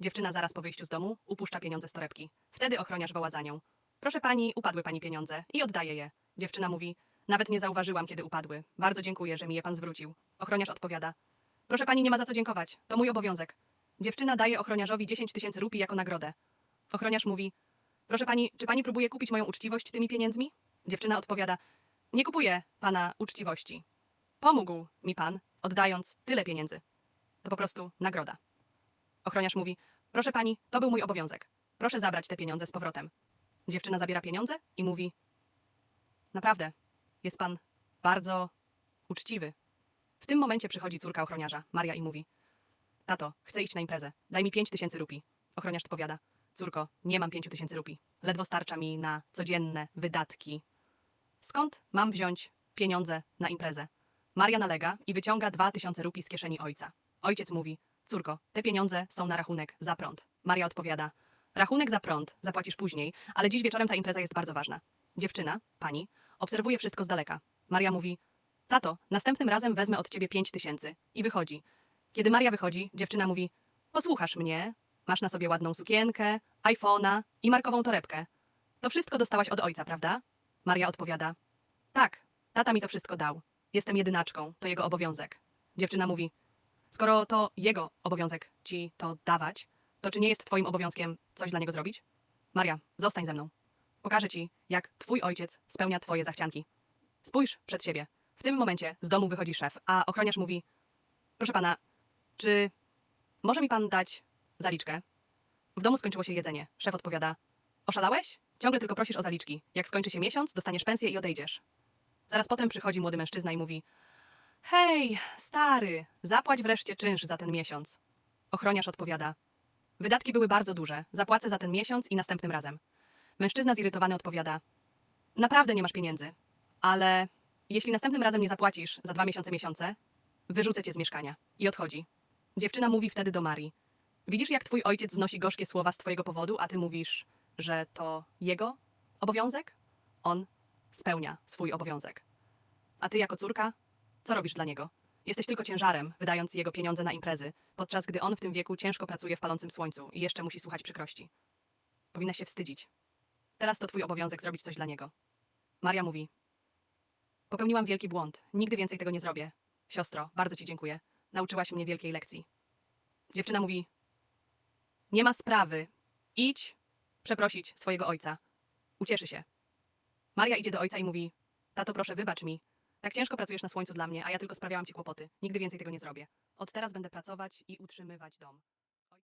Dziewczyna zaraz po wyjściu z domu upuszcza pieniądze z torebki. Wtedy ochroniarz woła za nią. Proszę pani, upadły pani pieniądze i oddaje je. Dziewczyna mówi, nawet nie zauważyłam, kiedy upadły. Bardzo dziękuję, że mi je pan zwrócił. Ochroniarz odpowiada, proszę pani, nie ma za co dziękować. To mój obowiązek. Dziewczyna daje ochroniarzowi 10 tysięcy rupii jako nagrodę. Ochroniarz mówi, proszę pani, czy pani próbuje kupić moją uczciwość tymi pieniędzmi? Dziewczyna odpowiada, nie kupuję pana uczciwości. Pomógł mi pan, oddając tyle pieniędzy. To po prostu nagroda. Ochroniarz mówi: Proszę pani, to był mój obowiązek. Proszę zabrać te pieniądze z powrotem. Dziewczyna zabiera pieniądze i mówi: Naprawdę, jest pan bardzo uczciwy. W tym momencie przychodzi córka ochroniarza, Maria, i mówi: Tato, chcę iść na imprezę. Daj mi pięć tysięcy rupii. Ochroniarz odpowiada: Córko, nie mam pięciu tysięcy rupii. Ledwo starcza mi na codzienne wydatki. Skąd mam wziąć pieniądze na imprezę? Maria nalega i wyciąga dwa tysiące rupii z kieszeni ojca. Ojciec mówi: Córko, te pieniądze są na rachunek za prąd. Maria odpowiada: Rachunek za prąd zapłacisz później, ale dziś wieczorem ta impreza jest bardzo ważna. Dziewczyna, pani, obserwuje wszystko z daleka. Maria mówi: Tato, następnym razem wezmę od ciebie pięć tysięcy. I wychodzi. Kiedy Maria wychodzi, dziewczyna mówi: Posłuchasz mnie, masz na sobie ładną sukienkę, iPhone'a i markową torebkę. To wszystko dostałaś od ojca, prawda? Maria odpowiada: Tak, tata mi to wszystko dał. Jestem jedynaczką, to jego obowiązek. Dziewczyna mówi: Skoro to jego obowiązek ci to dawać, to czy nie jest twoim obowiązkiem coś dla niego zrobić? Maria, zostań ze mną. Pokażę ci, jak twój ojciec spełnia twoje zachcianki. Spójrz przed siebie. W tym momencie z domu wychodzi szef, a ochroniarz mówi: Proszę pana, czy może mi pan dać zaliczkę? W domu skończyło się jedzenie. Szef odpowiada: Oszalałeś? Ciągle tylko prosisz o zaliczki. Jak skończy się miesiąc, dostaniesz pensję i odejdziesz. Zaraz potem przychodzi młody mężczyzna i mówi: Hej, stary, zapłać wreszcie czynsz za ten miesiąc. Ochroniarz odpowiada: Wydatki były bardzo duże, zapłacę za ten miesiąc i następnym razem. Mężczyzna zirytowany odpowiada: Naprawdę nie masz pieniędzy, ale jeśli następnym razem nie zapłacisz za dwa miesiące miesiące, wyrzucę cię z mieszkania. I odchodzi. Dziewczyna mówi wtedy do Marii: Widzisz, jak twój ojciec znosi gorzkie słowa z twojego powodu, a ty mówisz, że to jego obowiązek? On spełnia swój obowiązek. A ty jako córka co robisz dla niego? Jesteś tylko ciężarem, wydając jego pieniądze na imprezy, podczas gdy on w tym wieku ciężko pracuje w palącym słońcu i jeszcze musi słuchać przykrości. Powinnaś się wstydzić. Teraz to twój obowiązek zrobić coś dla niego. Maria mówi: Popełniłam wielki błąd. Nigdy więcej tego nie zrobię. Siostro, bardzo ci dziękuję. Nauczyłaś mnie wielkiej lekcji. Dziewczyna mówi: Nie ma sprawy. Idź przeprosić swojego ojca. Ucieszy się. Maria idzie do ojca i mówi: Tato, proszę, wybacz mi. Tak ciężko pracujesz na słońcu dla mnie, a ja tylko sprawiałam ci kłopoty. Nigdy więcej tego nie zrobię. Od teraz będę pracować i utrzymywać dom.